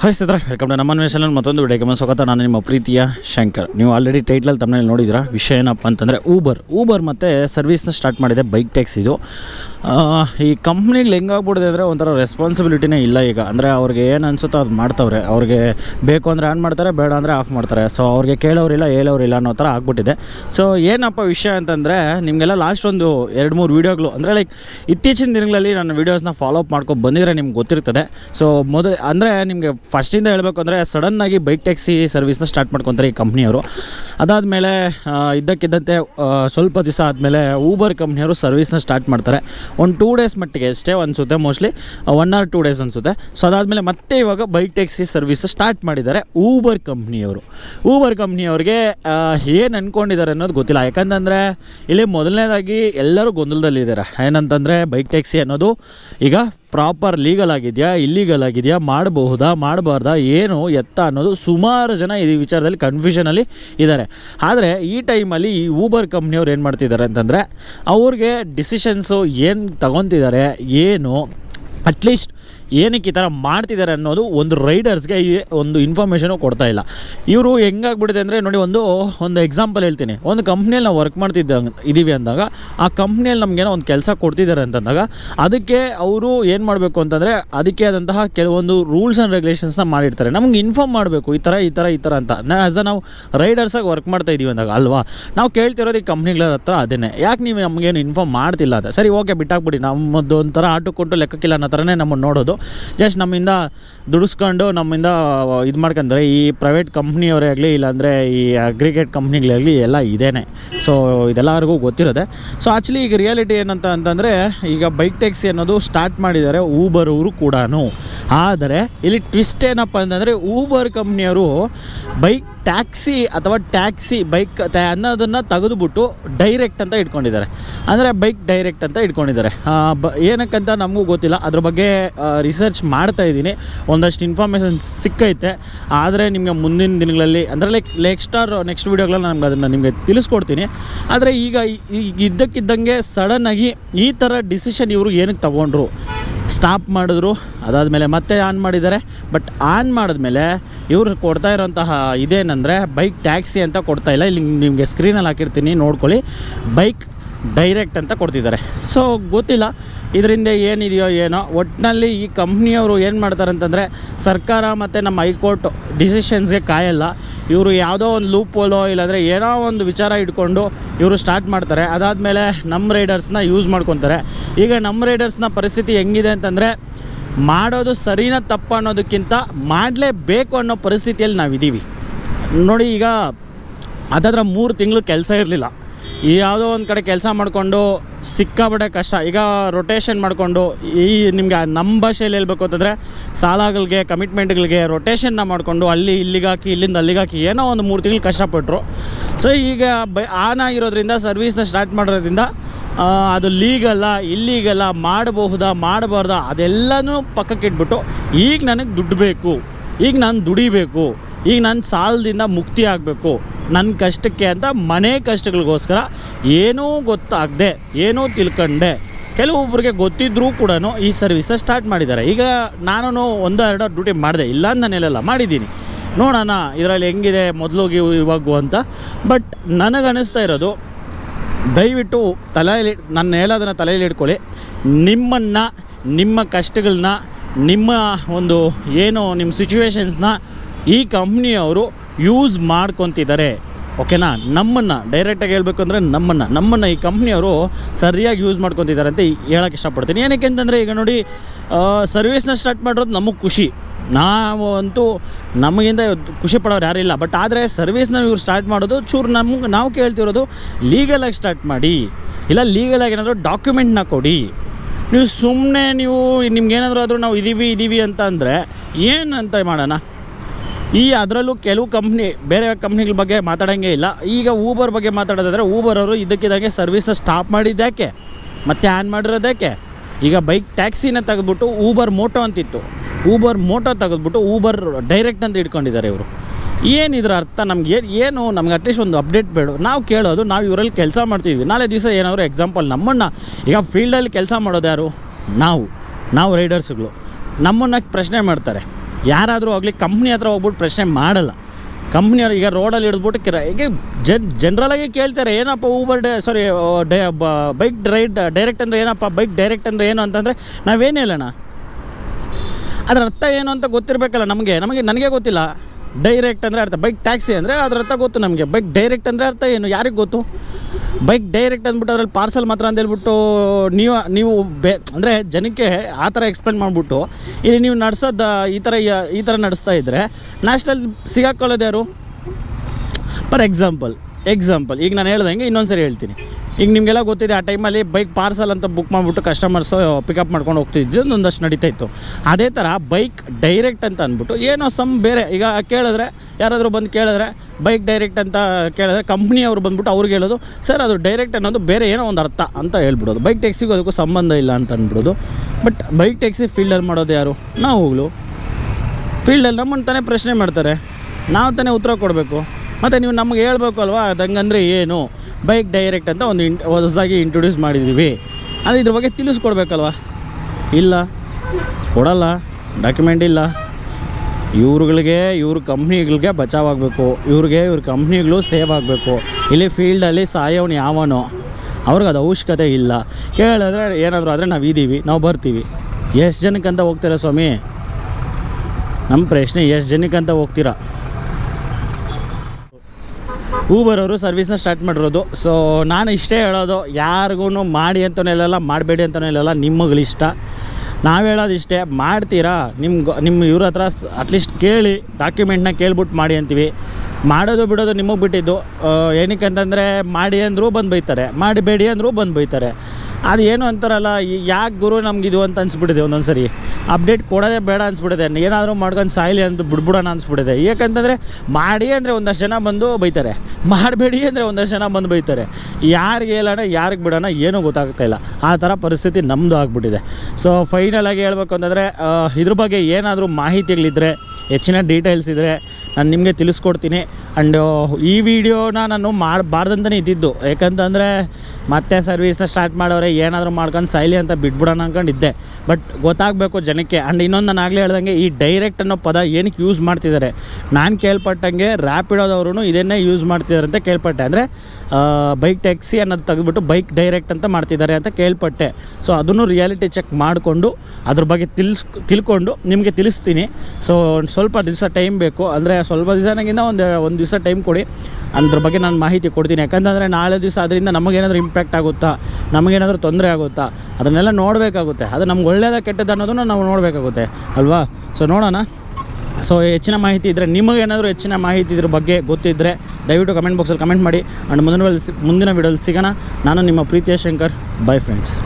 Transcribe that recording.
Hi Siddara welcome to ನಮ್ಮ ನ್ಯೂಸಲ್ಲಿ ಮತ್ತೊಂದು ವಿಡಿಯೋಗೆ ಸ್ವಾಗತ. ನಾನು ನಿಮ್ಮ ಪ್ರೀತಿಯ ಶಂಕರ್. ನೀವು ಆಲ್ರೆಡಿ ಟೈಟ್ಲಲ್ಲಿ ತಮ್ಮನೇಲಿ ನೋಡಿದ್ರ ವಿಷಯ ಏನಪ್ಪ ಅಂತಂದರೆ ಊಬರ್ ಊಬರ್ ಮತ್ತು ಸರ್ವಿಸ್ನ ಸ್ಟಾರ್ಟ್ ಮಾಡಿದೆ ಬೈಕ್ ಟ್ಯಾಕ್ಸ್ ಇದು. ಈ ಕಂಪ್ನಿಗೆ ಹೆಂಗಾಗ್ಬಿಡಿದೆ ಅಂದರೆ ಒಂಥರ ರೆಸ್ಪಾನ್ಸಿಬಿಲಿಟಿನೇ ಇಲ್ಲ ಈಗ. ಅಂದರೆ ಅವ್ರಿಗೆ ಏನು ಅನಿಸುತ್ತೋ ಅದು ಮಾಡ್ತವ್ರೆ. ಅವ್ರಿಗೆ ಬೇಕು ಅಂದರೆ ಆನ್ ಮಾಡ್ತಾರೆ, ಬೇಡ ಅಂದರೆ ಆಫ್ ಮಾಡ್ತಾರೆ. ಸೊ ಅವ್ರಿಗೆ ಕೇಳೋರಿಲ್ಲ, ಹೇಳೋರಿಲ್ಲ ಅನ್ನೋ ಥರ ಆಗ್ಬಿಟ್ಟಿದೆ. ಸೊ ಏನಪ್ಪ ವಿಷಯ ಅಂತಂದರೆ, ನಿಮಗೆಲ್ಲ ಲಾಸ್ಟ್ ಒಂದು ಎರಡು ಮೂರು ವೀಡಿಯೋಗಳು ಅಂದರೆ ಲೈಕ್ ಇತ್ತೀಚಿನ ದಿನಗಳಲ್ಲಿ ನನ್ನ ವೀಡಿಯೋಸ್ನ ಫಾಲೋ ಅಪ್ ಮಾಡ್ಕೊಂಡು ಬಂದಿದ್ರೆ ನಿಮ್ಗೆ ಗೊತ್ತಿರ್ತದೆ. ಸೊ ಮೊದಲು ಅಂದರೆ ನಿಮಗೆ ಫಸ್ಟಿಂದ ಹೇಳಬೇಕು ಅಂದರೆ ಸಡನ್ನಾಗಿ ಬೈಕ್ ಟ್ಯಾಕ್ಸಿ ಸರ್ವಿಸ್ನ ಸ್ಟಾರ್ಟ್ ಮಾಡ್ಕೊತಾರೆ ಈ ಕಂಪ್ನಿಯವರು. ಅದಾದಮೇಲೆ ಇದ್ದಕ್ಕಿದ್ದಂತೆ ಸ್ವಲ್ಪ ದಿವಸ ಆದಮೇಲೆ ಊಬರ್ ಕಂಪ್ನಿಯವರು ಸರ್ವಿಸ್ನ ಸ್ಟಾರ್ಟ್ ಮಾಡ್ತಾರೆ. ಒಂದು ಟೂ ಡೇಸ್ ಮಟ್ಟಿಗೆ ಅಷ್ಟೇ ಅನಿಸುತ್ತೆ. Mostly one or two days ಅನಿಸುತ್ತೆ. ಸೊ ಅದಾದಮೇಲೆ ಮತ್ತೆ ಇವಾಗ ಬೈಕ್ ಟ್ಯಾಕ್ಸಿ ಸರ್ವಿಸ್ ಸ್ಟಾರ್ಟ್ ಮಾಡಿದ್ದಾರೆ ಊಬರ್ ಕಂಪ್ನಿಯವರು ಊಬರ್ ಕಂಪ್ನಿಯವ್ರಿಗೆ ಏನು ಅಂದ್ಕೊಂಡಿದ್ದಾರೆ ಅನ್ನೋದು ಗೊತ್ತಿಲ್ಲ. ಯಾಕಂತಂದರೆ, ಇಲ್ಲಿ ಮೊದಲನೇದಾಗಿ ಎಲ್ಲರೂ ಗೊಂದಲದಲ್ಲಿದ್ದಾರೆ. ಏನಂತಂದರೆ ಬೈಕ್ ಟ್ಯಾಕ್ಸಿ ಅನ್ನೋದು ಈಗ ಪ್ರಾಪರ್ ಲೀಗಲ್ ಆಗಿದೆಯಾ ಇಲ್ಲೀಗಲ್ ಆಗಿದೆಯಾ, ಮಾಡಬಹುದಾ, ಮಾಡಬಾರ್ದಾ, ಏನು ಎತ್ತ ಅನ್ನೋದು ಸುಮಾರು ಜನ ಈ ವಿಚಾರದಲ್ಲಿ ಕನ್ಫ್ಯೂಷನಲ್ಲಿ ಇದ್ದಾರೆ. ಆದರೆ ಈ ಟೈಮಲ್ಲಿ ಈ ಊಬರ್ ಕಂಪ್ನಿಯವ್ರು ಏನು ಮಾಡ್ತಿದ್ದಾರೆ ಅಂತಂದರೆ, ಅವ್ರಿಗೆ ಡಿಸಿಷನ್ಸು ಏನು ತಗೊತಿದ್ದಾರೆ, ಏನು ಅಟ್ಲೀಸ್ಟ್ ಏನಕ್ಕೆ ಈ ಥರ ಮಾಡ್ತಿದ್ದಾರೆ ಅನ್ನೋದು ಒಂದು ರೈಡರ್ಸ್ಗೆ ಒಂದು ಇನ್ಫಾರ್ಮೇಷನು ಕೊಡ್ತಾ ಇಲ್ಲ. ಇವರು ಹೆಂಗಾಗ್ಬಿಟ್ಟಿದೆ ಅಂದರೆ ನೋಡಿ ಒಂದು ಒಂದು ಎಕ್ಸಾಂಪಲ್ ಹೇಳ್ತೀನಿ. ಒಂದು ಕಂಪ್ನಿಯಲ್ಲಿ ನಾವು ವರ್ಕ್ ಮಾಡ್ತಿದ್ದ ಇದ್ದೀವಿ ಅಂದಾಗ, ಆ ಕಂಪ್ನಿಯಲ್ಲಿ ನಮಗೇನೋ ಒಂದು ಕೆಲಸ ಕೊಡ್ತಿದ್ದಾರೆ ಅಂತಂದಾಗ, ಅದಕ್ಕೆ ಅವರು ಏನು ಮಾಡಬೇಕು ಅಂತಂದರೆ, ಅದಕ್ಕೆ ಆದಂತಹ ಕೆಲವೊಂದು ರೂಲ್ಸ್ ಆ್ಯಂಡ್ ರೆಗ್ಯುಲೇಷನ್ಸ್ನ ಮಾಡಿರ್ತಾರೆ. ನಮ್ಗೆ ಇನ್ಫಾರ್ಮ್ ಮಾಡಬೇಕು, ಈ ಥರ ಈ ಥರ ಈ ಥರ ಅಂತ. ನಾ ಆ್ಯಸ್ ಅ ನಾವು ರೈಡರ್ಸಾಗಿ ವರ್ಕ್ ಮಾಡ್ತಾ ಇದ್ದೀವಿ ಅಂದಾಗ, ಅಲ್ವಾ? ನಾವು ಕೇಳ್ತಿರೋದು ಈ ಕಂಪ್ನಿಗಳ ಹತ್ರ ಅದೇನೆ. ಯಾಕೆ ನೀವು ನಮಗೇನು ಇನ್ಫಾರ್ಮ್ ಮಾಡ್ತಿಲ್ಲ ಅಂತ? ಸರಿ, ಓಕೆ, ಬಿಟ್ಟಾಕ್ಬಿಡಿ. ನಮ್ಮದು ಒಂಥರ ಆಟೋ ಕೊಟ್ಟು ಲೆಕ್ಕಕ್ಕಿಲ್ಲ ಅನ್ನೋ ಥರನೇ ನಮ್ಮನ್ನು ನೋಡೋದು. ಜಸ್ಟ್ ನಮ್ಮಿಂದ ದುಡಿಸ್ಕೊಂಡು ನಮ್ಮಿಂದ ಇದು ಮಾಡ್ಕೊಂಡ್ರೆ ಈ ಪ್ರೈವೇಟ್ ಕಂಪ್ನಿಯವರೇ ಆಗಲಿ ಇಲ್ಲಾಂದರೆ ಈ ಅಗ್ರಿಗೇಟ್ ಕಂಪ್ನಿಗಳಾಗಲಿ ಎಲ್ಲ ಇದೇನೆ. ಸೊ ಇದೆಲ್ಲರಿಗೂ ಗೊತ್ತಿರೋದೆ. ಸೊ ಆ್ಯಕ್ಚುಲಿ ಈಗ ರಿಯಾಲಿಟಿ ಏನಂತ ಅಂತಂದರೆ, ಈಗ ಬೈಕ್ ಟ್ಯಾಕ್ಸಿ ಅನ್ನೋದು ಸ್ಟಾರ್ಟ್ ಮಾಡಿದ್ದಾರೆ ಊಬರ್ ಅವರು ಕೂಡ ಆದರೆ, ಇಲ್ಲಿ ಟ್ವಿಸ್ಟ್ ಏನಪ್ಪ ಅಂತಂದರೆ ಊಬರ್ ಕಂಪ್ನಿಯವರು ಬೈಕ್ ಟ್ಯಾಕ್ಸಿ ಅಥವಾ ಟ್ಯಾಕ್ಸಿ ಬೈಕ್ ಅನ್ನೋದನ್ನು ತೆಗೆದುಬಿಟ್ಟು ಡೈರೆಕ್ಟ್ ಅಂತ ಇಟ್ಕೊಂಡಿದ್ದಾರೆ. ಅಂದರೆ ಬೈಕ್ ಡೈರೆಕ್ಟ್ ಅಂತ ಇಟ್ಕೊಂಡಿದ್ದಾರೆ. ಬ ಏನಕ್ಕಂತ ನಮಗೂ ಗೊತ್ತಿಲ್ಲ. ಅದ್ರ ಬಗ್ಗೆ ರಿಸರ್ಚ್ ಮಾಡ್ತಾ ಇದ್ದೀನಿ. ಒಂದಷ್ಟು ಇನ್ಫಾರ್ಮೇಷನ್ ಸಿಕ್ಕೈತೆ. ಆದರೆ ನಿಮಗೆ ಮುಂದಿನ ದಿನಗಳಲ್ಲಿ, ಅಂದರೆ ಲೈಕ್ ನೆಕ್ಸ್ಟ್ ಆರ್ ನೆಕ್ಸ್ಟ್ ವೀಡಿಯೋಗಳಲ್ಲಿ ನಮ್ಗೆ ಅದನ್ನು ನಿಮಗೆ ತಿಳಿಸ್ಕೊಡ್ತೀನಿ. ಆದರೆ ಈಗ ಈಗ ಇದ್ದಕ್ಕಿದ್ದಂಗೆ ಸಡನ್ನಾಗಿ ಈ ಥರ ಡಿಸಿಷನ್ ಇವರು ಏನಕ್ಕೆ ತಗೊಂಡ್ರು? ಸ್ಟಾಪ್ ಮಾಡಿದ್ರು, ಅದಾದಮೇಲೆ ಮತ್ತೆ ಆನ್ ಮಾಡಿದ್ದಾರೆ. ಬಟ್ ಆನ್ ಮಾಡಿದ್ಮೇಲೆ ಇವರು ಕೊಡ್ತಾ ಇರೋಂತಹ ಇದೇನೆಂದರೆ ಬೈಕ್ ಟ್ಯಾಕ್ಸಿ ಅಂತ ಕೊಡ್ತಾ ಇಲ್ಲ. ಇಲ್ಲಿ ನಿಮಗೆ ಸ್ಕ್ರೀನಲ್ಲಿ ಹಾಕಿರ್ತೀನಿ, ನೋಡ್ಕೊಳ್ಳಿ. ಬೈಕ್ ಡೈರೆಕ್ಟ್ ಅಂತ ಕೊಡ್ತಿದ್ದಾರೆ. ಸೊ ಗೊತ್ತಿಲ್ಲ. ಇದರಿಂದ ಏನಿದೆಯೋ ಏನೋ. ಒಟ್ಟಿನಲ್ಲಿ ಈ ಕಂಪ್ನಿಯವರು ಏನು ಮಾಡ್ತಾರೆ ಅಂತಂದರೆ ಸರ್ಕಾರ ಮತ್ತು ನಮ್ಮ ಹೈಕೋರ್ಟ್ ಡಿಸಿಷನ್ಸ್ಗೆ ಕಾಯಲ್ಲ. ಇವರು ಯಾವುದೋ ಒಂದು ಲೂಪ್ ಹೋಲೋ ಇಲ್ಲಾಂದರೆ ಏನೋ ಒಂದು ವಿಚಾರ ಇಟ್ಕೊಂಡು ಇವರು ಸ್ಟಾರ್ಟ್ ಮಾಡ್ತಾರೆ. ಅದಾದಮೇಲೆ ನಮ್ಮ ರೈಡರ್ಸ್ನ ಯೂಸ್ ಮಾಡ್ಕೊತಾರೆ. ಈಗ ನಮ್ಮ ರೈಡರ್ಸ್ನ ಪರಿಸ್ಥಿತಿ ಹೆಂಗಿದೆ ಅಂತಂದರೆ ಮಾಡೋದು ಸರಿನ ತಪ್ಪ ಅನ್ನೋದಕ್ಕಿಂತ ಮಾಡಲೇಬೇಕು ಅನ್ನೋ ಪರಿಸ್ಥಿತಿಯಲ್ಲಿ ನಾವಿದ್ದೀವಿ. ನೋಡಿ ಈಗ ಅದಾದ್ರೆ ಮೂರು ತಿಂಗಳು ಕೆಲಸ ಇರಲಿಲ್ಲ. ಈ ಯಾವುದೋ ಒಂದು ಕಡೆ ಕೆಲಸ ಮಾಡಿಕೊಂಡು ಸಿಕ್ಕಾಪಟ್ಟೆ ಕಷ್ಟ. ಈಗ ರೊಟೇಷನ್ ಮಾಡಿಕೊಂಡು ಈ ನಿಮಗೆ ನಮ್ಮ ಭಾಷೆಯಲ್ಲಿ ಹೇಳ್ಬೇಕು ಅಂತಂದರೆ ಸಾಲಗಳಿಗೆ ಕಮಿಟ್ಮೆಂಟ್ಗಳಿಗೆ ರೊಟೇಷನ್ನ ಮಾಡಿಕೊಂಡು ಅಲ್ಲಿ ಇಲ್ಲಿಗೆ ಹಾಕಿ ಇಲ್ಲಿಂದ ಅಲ್ಲಿಗೆ ಹಾಕಿ ಏನೋ ಒಂದು ಮೂರು ತಿಂಗಳು ಕಷ್ಟಪಟ್ಟರು ಸೊ ಈಗ ಬ ಆನ್ ಆಗಿರೋದ್ರಿಂದ ಸರ್ವೀಸ್ನ ಸ್ಟಾರ್ಟ್ ಮಾಡೋದ್ರಿಂದ ಆ, ಅದು ಲೀಗಲ್ಲ ಇಲ್ಲೀಗಲ್ಲ ಮಾಡಬಹುದಾ, ಮಾಡಬಾರ್ದಾ, ಅದೆಲ್ಲನೂ ಪಕ್ಕಕ್ಕೆ ಇಟ್ಬಿಟ್ಟು ಈಗ ನನಗೆ ದುಡ್ಡು ಬೇಕು, ಈಗ ನಾನು ದುಡಿಬೇಕು, ಈಗ ನನ್ನ ಸಾಲದಿಂದ ಮುಕ್ತಿ ಆಗಬೇಕು ನನ್ನ ಕಷ್ಟಕ್ಕೆ ಅಂತ ಮನೆ ಕಷ್ಟಗಳಿಗೋಸ್ಕರ ಏನೂ ಗೊತ್ತಾಗದೆ, ಏನೂ ತಿಳ್ಕೊಂಡೆ. ಕೆಲವೊಬ್ಬರಿಗೆ ಗೊತ್ತಿದ್ರೂ ಕೂಡ ಈ ಸರ್ವಿಸ ಸ್ಟಾರ್ಟ್ ಮಾಡಿದ್ದಾರೆ. ಈಗ ನಾನು ಒಂದು ಎರಡು ಡ್ಯೂಟಿ ಮಾಡಿದೆ, ಇಲ್ಲ ಅಂತ ನಾನೆಲ್ಲ ಮಾಡಿದ್ದೀನಿ. ನೋಡೋಣ, ಇದರಲ್ಲಿ ಹೆಂಗಿದೆ ಹೋಗಿ ಇವಾಗು ಅಂತ. ಬಟ್ ನನಗನ್ನಿಸ್ತಾ ಇರೋದು ದಯವಿಟ್ಟು ತಲೆಯಲ್ಲಿ, ನನ್ನ ಹೇಳೋದನ್ನು ತಲೆಯಲ್ಲಿ ಇಟ್ಕೊಳ್ಳಿ. ನಿಮ್ಮನ್ನು, ನಿಮ್ಮ ಕಷ್ಟಗಳನ್ನ, ನಿಮ್ಮ ಒಂದು, ಏನು, ನಿಮ್ಮ ಸಿಚುವೇಶನ್ಸ್ನ ಈ ಕಂಪ್ನಿಯವರು ಯೂಸ್ ಮಾಡ್ಕೊತಿದ್ದಾರೆ. ಓಕೆನಾ? ನಮ್ಮನ್ನು ಡೈರೆಕ್ಟಾಗಿ ಹೇಳಬೇಕು ಅಂದರೆ ನಮ್ಮನ್ನು. ನಮ್ಮನ್ನು ಈ ಕಂಪ್ನಿಯವರು ಸರಿಯಾಗಿ ಯೂಸ್ ಮಾಡ್ಕೊತಿದ್ದಾರೆ ಅಂತ ಹೇಳೋಕ್ಕೆ ಇಷ್ಟಪಡ್ತೀನಿ. ಏನಕ್ಕೆ ಅಂತಂದರೆ ಈಗ ನೋಡಿ ಸರ್ವಿಸ್ನ ಸ್ಟಾರ್ಟ್ ಮಾಡಿರೋದು ನಮಗೆ ಖುಷಿ. ನಾವು ಅಂತೂ ನಮಗಿಂತ ಖುಷಿ ಪಡೋರು ಯಾರಿಲ್ಲ ಬಟ್ ಆದರೆ ಸರ್ವಿಸ್ನ ಇವ್ರು ಸ್ಟಾರ್ಟ್ ಮಾಡೋದು ಚೂರು ನಮ್ಗೆ, ನಾವು ಕೇಳ್ತಿರೋದು ಲೀಗಲಾಗಿ ಸ್ಟಾರ್ಟ್ ಮಾಡಿ. ಇಲ್ಲ ಲೀಗಲಾಗಿ ಏನಾದರೂ ಡಾಕ್ಯುಮೆಂಟ್ನ ಕೊಡಿ. ನೀವು ಸುಮ್ಮನೆ ನೀವು ನಿಮ್ಗೇನಾದರೂ ಆದರೂ ನಾವು ಇದ್ದೀವಿ ಇದ್ದೀವಿ ಅಂತ ಅಂದರೆ ಏನಂತ ಮಾಡೋಣ? ಈ ಅದರಲ್ಲೂ ಕೆಲವು ಕಂಪ್ನಿ ಬೇರೆ ಕಂಪ್ನಿಗಳ ಬಗ್ಗೆ ಮಾತಾಡೋಂಗೆ ಇಲ್ಲ. ಈಗ ಊಬರ್ ಬಗ್ಗೆ ಮಾತಾಡೋದಾದರೆ ಊಬರ್ ಅವರು ಇದಕ್ಕಿದ್ದಾಗೆ ಸರ್ವಿಸ್ನ ಸ್ಟಾಪ್ ಮಾಡಿದ್ದಕ್ಕೆ, ಮತ್ತೆ ಆನ್ ಮಾಡಿರೋದಕ್ಕೆ. ಈಗ ಬೈಕ್ ಟ್ಯಾಕ್ಸಿನ ತೆಗೆದ್ಬಿಟ್ಟು ಊಬರ್ ಮೋಟೋ ಅಂತಿತ್ತು. ಊಬರ್ ಮೋಟೋ ತೆಗೆದ್ಬಿಟ್ಟು ಊಬರ್ ಡೈರೆಕ್ಟ್ ಅಂತ ಇಟ್ಕೊಂಡಿದ್ದಾರೆ ಇವರು. ಏನು ಇದರ ಅರ್ಥ? ನಮ್ಗೆ ಏನು ಏನು, ನಮ್ಗೆ ಅಟ್ಲೀಸ್ಟ್ ಒಂದು ಅಪ್ಡೇಟ್ ಬೇಡ. ನಾವು ಕೇಳೋದು, ನಾವು ಇವರಲ್ಲಿ ಕೆಲಸ ಮಾಡ್ತಿದ್ವಿ. ನಾಳೆ ದಿವಸ ಏನಾದರೂ ಎಕ್ಸಾಂಪಲ್ ನಮ್ಮನ್ನು, ಈಗ ಫೀಲ್ಡಲ್ಲಿ ಕೆಲಸ ಮಾಡೋದು ಯಾರು? ನಾವು. ನಾವು ರೈಡರ್ಸ್ಗಳು ನಮ್ಮನ್ನು ಪ್ರಶ್ನೆ ಮಾಡ್ತಾರೆ. ಯಾರಾದರೂ ಆಗಲಿ ಕಂಪ್ನಿ ಹತ್ರ ಹೋಗ್ಬಿಟ್ಟು ಪ್ರಶ್ನೆ ಮಾಡಲ್ಲ. ಕಂಪ್ನಿಯವ್ರು ಈಗ ರೋಡಲ್ಲಿ ಹಿಡಿದ್ಬಿಟ್ಟು ಕಿರ ಈಗ ಜನ್ ಜನ್ರಲಾಗಿ ಕೇಳ್ತಾರೆ, ಏನಪ್ಪ Uber day sorry day bike ride direct ಅಂದರೆ ಏನಪ್ಪ ಬೈಕ್ ಡೈರೆಕ್ಟ್ ಅಂದರೆ ಏನು ಅಂತಂದರೆ ನಾವೇನು ಹೇಳೋಣ ಅದರ ಅರ್ಥ ಏನು ಅಂತ ಗೊತ್ತಿರಬೇಕಲ್ಲ ನಮಗೆ. ನಮಗೆ ನನಗೆ ಗೊತ್ತಿಲ್ಲ. ಡೈರೆಕ್ಟ್ ಅಂದರೆ ಅರ್ಥ. ಬೈಕ್ ಟ್ಯಾಕ್ಸಿ ಅಂದರೆ ಅದರ ಅರ್ಥ ಗೊತ್ತು ನಮಗೆ. ಬೈಕ್ ಡೈರೆಕ್ಟ್ ಅಂದರೆ ಅರ್ಥ ಏನು? ಯಾರಿಗೆ ಗೊತ್ತು? ಬೈಕ್ ಡೈರೆಕ್ಟ್ ಅಂದ್ಬಿಟ್ಟು ಅದ್ರಲ್ಲಿ ಪಾರ್ಸಲ್ ಮಾತ್ರ ಅಂತ ಹೇಳ್ಬಿಟ್ಟು ನೀವು ನೀವು ಬೇ, ಅಂದರೆ ಜನಕ್ಕೆ ಆ ಥರ ಎಕ್ಸ್ಪ್ಲೇನ್ ಮಾಡಿಬಿಟ್ಟು, ಇಲ್ಲಿ ನೀವು ನಡೆಸೋದು, ಈ ಥರ ಈ ಥರ ನಡೆಸ್ತಾ ಇದ್ದರೆ ನ್ಯಾಷನಲ್ ಸಿಗಾಕೊಳ್ಳೋದು ಯಾರು? ಫಾರ್ ಎಕ್ಸಾಂಪಲ್ ಎಕ್ಸಾಂಪಲ್ ಈಗ ನಾನು ಹೇಳ್ದಂಗೆ ಇನ್ನೊಂದು ಸರಿ ಹೇಳ್ತೀನಿ. ಈಗ ನಿಮಗೆಲ್ಲ ಗೊತ್ತಿದೆ, ಆ ಟೈಮಲ್ಲಿ ಬೈಕ್ ಪಾರ್ಸಲ್ ಅಂತ ಬುಕ್ ಮಾಡಿಬಿಟ್ಟು ಕಸ್ಟಮರ್ಸ್ ಪಿಕಪ್ ಮಾಡ್ಕೊಂಡು ಹೋಗ್ತಿದ್ದು ಒಂದಷ್ಟು ನಡೀತಾ ಇತ್ತು. ಅದೇ ಥರ ಬೈಕ್ ಡೈರೆಕ್ಟ್ ಅಂತ ಅಂದ್ಬಿಟ್ಟು ಏನೋ ಸಮ್ ಬೇರೆ, ಈಗ ಕೇಳಿದ್ರೆ, ಯಾರಾದರೂ ಬಂದು ಕೇಳಿದ್ರೆ ಬೈಕ್ ಡೈರೆಕ್ಟ್ ಅಂತ ಕೇಳಿದ್ರೆ ಕಂಪ್ನಿಯವರು ಬಂದ್ಬಿಟ್ಟು ಅವ್ರಿಗೆ ಹೇಳೋದು, ಸರ್, ಅದು ಡೈರೆಕ್ಟ್ ಅನ್ನೋದು ಬೇರೆ ಏನೋ ಒಂದು ಅರ್ಥ ಅಂತ ಹೇಳ್ಬಿಡೋದು. ಬೈಕ್ ಟ್ಯಾಕ್ಸಿಗೂ ಅದಕ್ಕೂ ಸಂಬಂಧ ಇಲ್ಲ ಅಂತ ಅಂದ್ಬಿಡೋದು. ಬಟ್ ಬೈಕ್ ಟ್ಯಾಕ್ಸಿ ಫೀಲ್ಡಲ್ಲಿ ಮಾಡೋದು ಯಾರು? ನಾವು ಹೋಗ್ಲು. ಫೀಲ್ಡಲ್ಲಿ ನಮ್ಮನ್ನು ತಾನೇ ಪ್ರಶ್ನೆ ಮಾಡ್ತಾರೆ. ನಾವು ತಾನೇ ಉತ್ತರ ಕೊಡಬೇಕು. ಮತ್ತು ನೀವು ನಮಗೆ ಹೇಳಬೇಕು ಅಲ್ವಾ? ಅದಂಗಂದರೆ ಏನು? ಬೈಕ್ ಡೈರೆಕ್ಟ್ ಅಂತ ಒಂದು ಇಂಟ್ ಹೊಸದಾಗಿ ಇಂಟ್ರೊಡ್ಯೂಸ್ ಮಾಡಿದ್ದೀವಿ ಅದು ಇದ್ರ ಬಗ್ಗೆ ತಿಳಿಸ್ಕೊಡ್ಬೇಕಲ್ವ? ಇಲ್ಲ. ಕೊಡಲ್ಲ. ಡಾಕ್ಯುಮೆಂಟ್ ಇಲ್ಲ. ಇವ್ರುಗಳಿಗೆ, ಇವ್ರ ಕಂಪ್ನಿಗಳಿಗೆ ಬಚಾವಾಗಬೇಕು. ಇವ್ರಿಗೆ, ಇವ್ರ ಕಂಪ್ನಿಗಳು ಸೇವ್ ಆಗಬೇಕು. ಇಲ್ಲಿ ಫೀಲ್ಡಲ್ಲಿ ಸಾಯೋನು ಯಾವನೋ. ಅವ್ರಿಗೆ ಅದು ಅವಶ್ಯಕತೆ ಇಲ್ಲ. ಕೇಳಿದ್ರೆ ಏನಾದರೂ ಆದರೆ ನಾವು ಇದ್ದೀವಿ ನಾವು ಬರ್ತೀವಿ. ಎಷ್ಟು ಜನಕ್ಕಂತ ಹೋಗ್ತೀರಾ ಸ್ವಾಮಿ? ನಮ್ಮ ಪ್ರಶ್ನೆ, ಎಷ್ಟು ಜನಕ್ಕಂತ ಹೋಗ್ತೀರಾ? ಊಬರ್ ಅವರು ಸರ್ವಿಸ್ನ ಸ್ಟಾರ್ಟ್ ಮಾಡಿರೋದು. ಸೊ ನಾನು ಇಷ್ಟೇ ಹೇಳೋದು ಯಾರಿಗೂ ಮಾಡಿ ಅಂತಲೂ ಹೇಳಲ್ಲ ಮಾಡಬೇಡಿ ಅಂತಲೂ ಹೇಳಲ್ಲ ನಿಮ್ಮಗಳಿಷ್ಟ. ನಾವು ಹೇಳೋದು ಇಷ್ಟೇ, ಮಾಡ್ತೀರಾ? ನಿಮ್ಮ ನಿಮ್ಮ ಇವ್ರ ಹತ್ರ ಅಟ್ಲೀಸ್ಟ್ ಕೇಳಿ ಡಾಕ್ಯುಮೆಂಟ್ನ ಕೇಳ್ಬಿಟ್ಟು ಮಾಡಿ ಅಂತೀವಿ. ಮಾಡೋದು ಬಿಡೋದು ನಿಮಗೆ ಬಿಟ್ಟಿದ್ದು. ಏನಕ್ಕೆ ಅಂತಂದರೆ, ಮಾಡಿ ಅಂದರೂ ಬಂದು ಬೈತಾರೆ ಮಾಡಬೇಡಿ ಅಂದರೂ ಬಂದು ಬೈತಾರೆ ಅದು ಏನು ಅಂತಾರಲ್ಲ ಯಾಕೆ ಗುರು ನಮ್ಗೆ ಇದು ಅಂತ ಅನ್ಸ್ಬಿಟ್ಟಿದೆ ಒಂದೊಂದು ಸರಿ ಅಪ್ಡೇಟ್ ಕೊಡೋದೇ ಬೇಡ ಅನ್ಸ್ಬಿಟ್ಟಿದೆ. ಏನಾದರೂ ಮಾಡ್ಕೊಂಡು ಸಾಯ್ಲಿ ಅಂತ ಬಿಡ್ಬಿಡೋಣ ಅನ್ಸ್ಬಿಟ್ಟಿದೆ. ಏಕೆಂತಂದರೆ ಮಾಡಿ ಅಂದರೆ ಒಂದಷ್ಟು ಜನ ಬಂದು ಬೈತಾರೆ. ಮಾಡಬೇಡಿ ಅಂದರೆ ಒಂದಷ್ಟು ಜನ ಬಂದು ಬೈತಾರೆ. ಯಾರಿಗೆ ಹೇಳೋಣ, ಯಾರಿಗೆ ಬಿಡೋಣ ಏನೂ ಗೊತ್ತಾಗ್ತಾ ಇಲ್ಲ. ಆ ಥರ ಪರಿಸ್ಥಿತಿ ನಮ್ಮದು ಆಗಿಬಿಟ್ಟಿದೆ. ಸೊ ಫೈನಲ್ ಆಗಿ ಹೇಳ್ಬೇಕು ಅಂತಂದರೆ ಇದ್ರ ಬಗ್ಗೆ ಏನಾದರೂ ಮಾಹಿತಿಗಳಿದ್ದರೆ ಹೆಚ್ಚಿನ ಡೀಟೇಲ್ಸ್ ಇದ್ದರೆ ನಾನು ನಿಮಗೆ ತಿಳಿಸ್ಕೊಡ್ತೀನಿ. ಆ್ಯಂಡ್ ಈ ವಿಡಿಯೋನ ನಾನು ಮಾಡಬಾರ್ದಂತಲೇ ಇದ್ದಿದ್ದು. ಯಾಕಂತಂದರೆ ಮತ್ತೆ ಸರ್ವೀಸ್ನ ಸ್ಟಾರ್ಟ್ ಮಾಡೋರೆ, ಏನಾದರೂ ಮಾಡ್ಕೊಂಡು ಸೈಲಿ ಅಂತ ಬಿಟ್ಬಿಡೋಣ ಅಂದ್ಕೊಂಡಿದ್ದೆ ಬಟ್ ಗೊತ್ತಾಗಬೇಕು ಜನಕ್ಕೆ. ಆ್ಯಂಡ್ ಇನ್ನೊಂದು ನಾನು ಆಗಲೇ ಹೇಳ್ದಂಗೆ, ಈ ಡೈರೆಕ್ಟ್ ಅನ್ನೋ ಪದ ಏನಕ್ಕೆ ಯೂಸ್ ಮಾಡ್ತಿದ್ದಾರೆ? ನಾನು ಕೇಳ್ಪಟ್ಟಂಗೆ ರ್ಯಾಪಿಡೋದವ್ರು ಇದನ್ನೇ ಯೂಸ್ ಮಾಡ್ತಿದ್ದಾರೆ ಅಂತ ಕೇಳ್ಪಟ್ಟೆ. ಅಂದರೆ ಬೈಕ್ ಟ್ಯಾಕ್ಸಿ ಅನ್ನೋದು ತೆಗೆದುಬಿಟ್ಟು ಬೈಕ್ ಡೈರೆಕ್ಟ್ ಅಂತ ಮಾಡ್ತಿದ್ದಾರೆ ಅಂತ ಕೇಳ್ಪಟ್ಟೆ. ಸೊ ಅದನ್ನು ರಿಯಾಲಿಟಿ ಚೆಕ್ ಮಾಡಿಕೊಂಡು, ಅದ್ರ ಬಗ್ಗೆ ತಿಳ್ಸ್, ತಿಳ್ಕೊಂಡು ನಿಮಗೆ ತಿಳಿಸ್ತೀನಿ. ಸೊ ಸ್ವಲ್ಪ ದಿವಸ ಟೈಮ್ ಬೇಕು. ಅಂದರೆ ಸ್ವಲ್ಪ ದಿವಸನಾಗಿಂದ ಒಂದು ಒಂದು ದಿವಸ ಟೈಮ್ ಕೊಡಿ. ಅದ್ರ ಬಗ್ಗೆ ನಾನು ಮಾಹಿತಿ ಕೊಡ್ತೀನಿ. ಯಾಕಂತಂದರೆ ನಾಳೆ ದಿವಸ ಅದರಿಂದ ನಮಗೇನಾದರೂ ಇಂಪ್ಯಾಕ್ಟ್ ಆಗುತ್ತಾ? ನಮಗೇನಾದರೂ ತೊಂದರೆ ಆಗುತ್ತಾ? ಅದನ್ನೆಲ್ಲ ನೋಡಬೇಕಾಗುತ್ತೆ. ಅದು ನಮ್ಗೆ ಒಳ್ಳೆಯದ ಕೆಟ್ಟದ್ದು ಅನ್ನೋದನ್ನು ನಾವು ನೋಡಬೇಕಾಗುತ್ತೆ. ಅಲ್ವಾ? ಸೊ ನೋಡೋಣ. ಸೊ ಹೆಚ್ಚಿನ ಮಾಹಿತಿ ಇದ್ದರೆ ನಿಮಗೇನಾದರೂ ಹೆಚ್ಚಿನ ಮಾಹಿತಿ ಇದ್ರ ಬಗ್ಗೆ ಗೊತ್ತಿದ್ದರೆ ದಯವಿಟ್ಟು ಕಮೆಂಟ್ ಬಾಕ್ಸಲ್ಲಿ ಕಮೆಂಟ್ ಮಾಡಿ. ಆ್ಯಂಡ್ ಮುಂದಿನ ಮುಂದಿನ ವಿಡಿಯೋದಲ್ಲಿ ಸಿಗೋಣ. ನಾನು ನಿಮ್ಮ ಪ್ರೀತಿಯ ಶಂಕರ್. By friends